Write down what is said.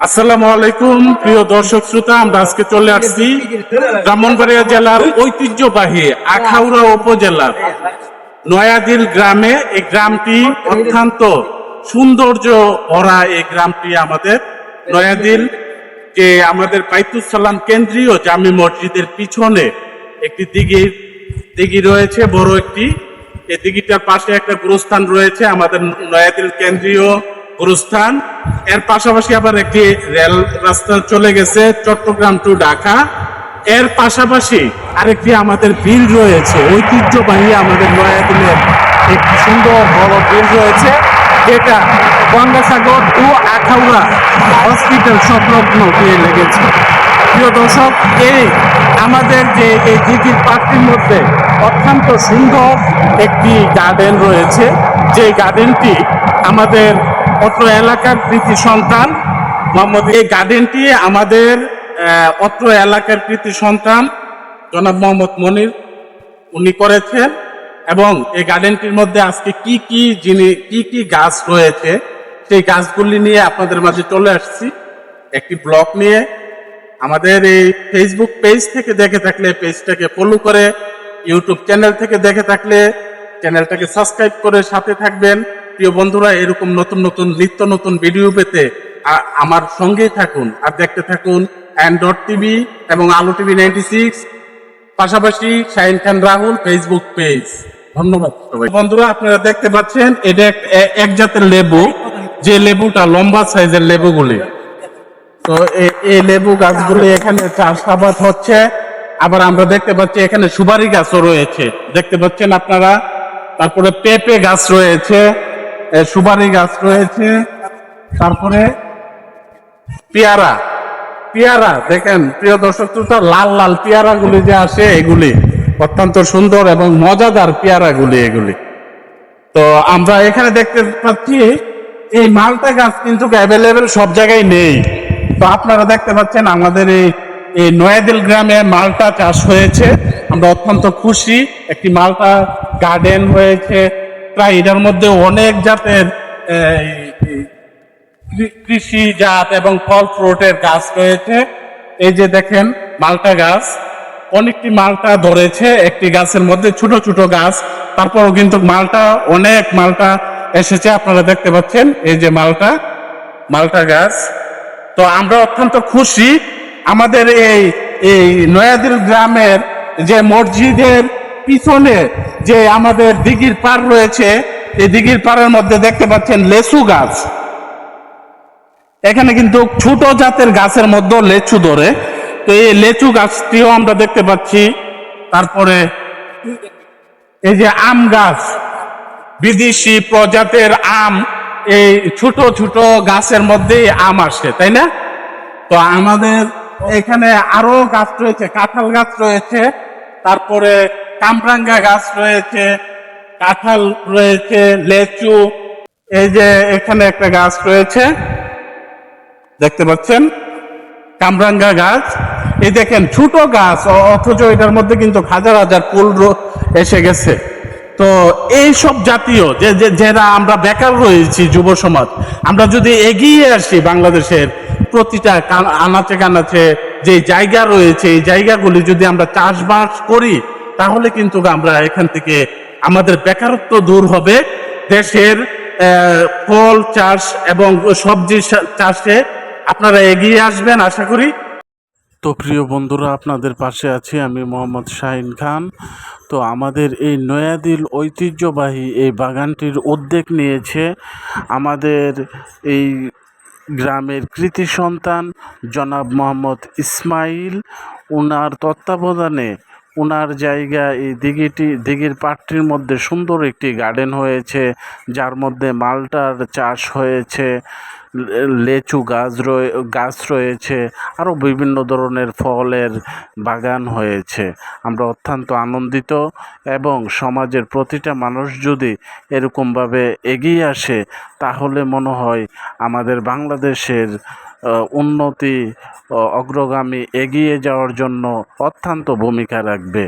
আসসালামু আলাইকুম, প্রিয় দর্শক শ্রোতা, আমরা আজকে চলে আসছি ব্রাহ্মণবাড়িয়া জেলার ঐতিহ্যবাহী আখাউড়া উপজেলার নয়াদিল গ্রামে। এই গ্রামটি অত্যন্ত সৌন্দর্য ভরা এই গ্রামটি আমাদের নয়াদিল যে আমাদের বাইতুল সালাম কেন্দ্রীয় জামি মসজিদের পিছনে একটি দিঘির দিঘি রয়েছে, বড় একটি। এই দিঘিটার পাশে একটা গুরুস্থান রয়েছে আমাদের নয়াদিল কেন্দ্রীয় গুরুস্থান এর পাশাপাশি আবার একটি রেল রাস্তা চলে গেছে, চট্টগ্রাম টু ঢাকা। এর পাশাপাশি আরেকটি আমাদের বিল রয়েছে, ঐতিহ্যবাহী আমাদের নয়াদিলের একটি সুন্দর বড় বিল রয়েছে, যেটা গঙ্গাসাগর টু আখাউড়া হসপিটাল সংলগ্ন দিয়ে লেগেছে। প্রিয় দর্শক, এই আমাদের যে এই দিঘির পার্কটির মধ্যে অত্যন্ত সুন্দর একটি গার্ডেন রয়েছে যে গার্ডেনটি আমাদের অত্র এলাকার কৃতি সন্তান। মোহাম্মদ এই গার্ডেনটি আমাদের অত্র এলাকার কৃতি সন্তান জনাব মোহাম্মদ মনির। উনি করেছেন এবং এই গার্ডেনটির মধ্যে আজকে কি কি জিনিস কি কি গাছ রয়েছে সেই গাছগুলি নিয়ে আপনাদের মাঝে চলে আসছি। একটি ব্লগ নিয়ে। আমাদের এই ফেসবুক পেজ থেকে দেখে থাকলে পেজটাকে ফলো করে ইউটিউব চ্যানেল থেকে দেখে থাকলে চ্যানেলটাকে সাবস্ক্রাইব করে সাথে থাকবেন। প্রিয় বন্ধুরা, এরকম নতুন নতুন নিত্য নতুন ভিডিও পেতে আমার সঙ্গেই থাকুন আর দেখতে থাকুন অ্যান্ড ডট টিভি এবং আলো টিভি নাইনটি সিক্স পাশাপাশি শাহিন খান রাহুল ফেসবুক পেজ ধন্যবাদ বন্ধুরা, আপনারা দেখতে পাচ্ছেন, এটা এক- জাতের লেবু, যে লেবুটা লম্বা সাইজের লেবুগুলি। তো এই লেবু গাছগুলি এখানে চাষাবাদ হচ্ছে। আবার আমরা দেখতে পাচ্ছি এখানে সুপারি গাছও রয়েছে। দেখতে পাচ্ছেন আপনারা? তারপরে পেঁপে গাছ রয়েছে। সুপারি গাছ রয়েছে, তারপরে পেয়ারা। পেয়ারা, দেখেন, প্রিয় দর্শক লাল লাল পেয়ারা গুলি যে আসে, এগুলি অত্যন্ত সুন্দর এবং মজাদার পেয়ারা গুলি এগুলি। তো আমরা এখানে দেখতে পাচ্ছি, এই মালটা গাছ কিন্তু অ্যাভেলেবেল সব জায়গায় নেই। তো আপনারা দেখতে পাচ্ছেন, আমাদের এই এই নয়াদিল গ্রামে মালটা চাষ হয়েছে। আমরা অত্যন্ত খুশি, একটি মালটা গার্ডেন হয়েছে প্রায় এটার মধ্যে অনেক জাতের কৃষি জাত এবং ফল ফ্রুটের গাছ রয়েছে। এই যে দেখেন, মালটা গাছ। অনেকটি মালটা ধরেছে, একটি গাছের মধ্যে ছোট ছোট গাছ। তারপরও কিন্তু মালটা, অনেক মালটা এসেছে, আপনারা দেখতে পাচ্ছেন। এই যে মালটা মালটা গাছ। তো আমরা অত্যন্ত খুশি। আমাদের এই এই নয়াদিল গ্রামের যে মসজিদের পিছনে যে আমাদের দিঘির পার রয়েছে, এই দিঘির পাড়ের মধ্যে দেখতে পাচ্ছেন লেসু গাছ। এখানে কিন্তু ছোট জাতের গাছের মধ্যে লেচু ধরে। তো এই লেচু গাছটিও আমরা দেখতে পাচ্ছি। তারপরে এই যে আম গাছ, বিদেশি প্রজাতের আম, এই ছোট ছোট গাছের মধ্যেই আম আসে, তাই না? তো আমাদের এখানে আরও গাছ রয়েছে, কাঁঠাল গাছ রয়েছে। তারপরে কামরাঙ্গা গাছ রয়েছে, কাঁঠাল রয়েছে, লেচু, এই যে এখানে একটা গাছ রয়েছে, দেখতে পাচ্ছেন? কামরাঙ্গা গাছ। এই দেখেন, ছোট গাছ অথচ এটার মধ্যে কিন্তু হাজার হাজার ফুল এসে গেছে। তো এই সব জাতীয়, যে- যারা আমরা বেকার রয়েছি যুব সমাজ, আমরা যদি এগিয়ে আসি বাংলাদেশের প্রতিটা আনাচে কানাচে যে জায়গা রয়েছে, এই জায়গাগুলি যদি আমরা চাষবাস করি তাহলে কিন্তু আমরা এখান থেকে আমাদের বেকারত্ব দূর হবে। দেশের ফল চাষ এবং সবজি চাষে আপনারা এগিয়ে আসবেন, আশা করি। তো প্রিয় বন্ধুরা, আপনাদের পাশে আছি আমি মোহাম্মদ শাহিন খান। তো আমাদের এই নয়াদিল ঐতিহ্যবাহী এই বাগানটির উদ্যোগ নিয়েছে আমাদের এই গ্রামের কৃতি সন্তান জনাব মোহাম্মদ ইসমাইল। ওনার তত্ত্বাবধানে ওনার জায়গা, এই দিঘিটি, দিঘির পাটটির মধ্যে সুন্দর একটি গার্ডেন হয়েছে, যার মধ্যে মালটার চাষ হয়েছে লেচু গাছ রয়ে, গাছ রয়েছে, আরও বিভিন্ন ধরনের ফলের বাগান হয়েছে। আমরা অত্যন্ত আনন্দিত এবং সমাজের প্রতিটা মানুষ যদি এরকমভাবে এগিয়ে আসে, তাহলে মনে হয় আমাদের বাংলাদেশের উন্নতি অগ্রগামী এগিয়ে যাওয়ার জন্য অত্যন্ত ভূমিকা রাখবে।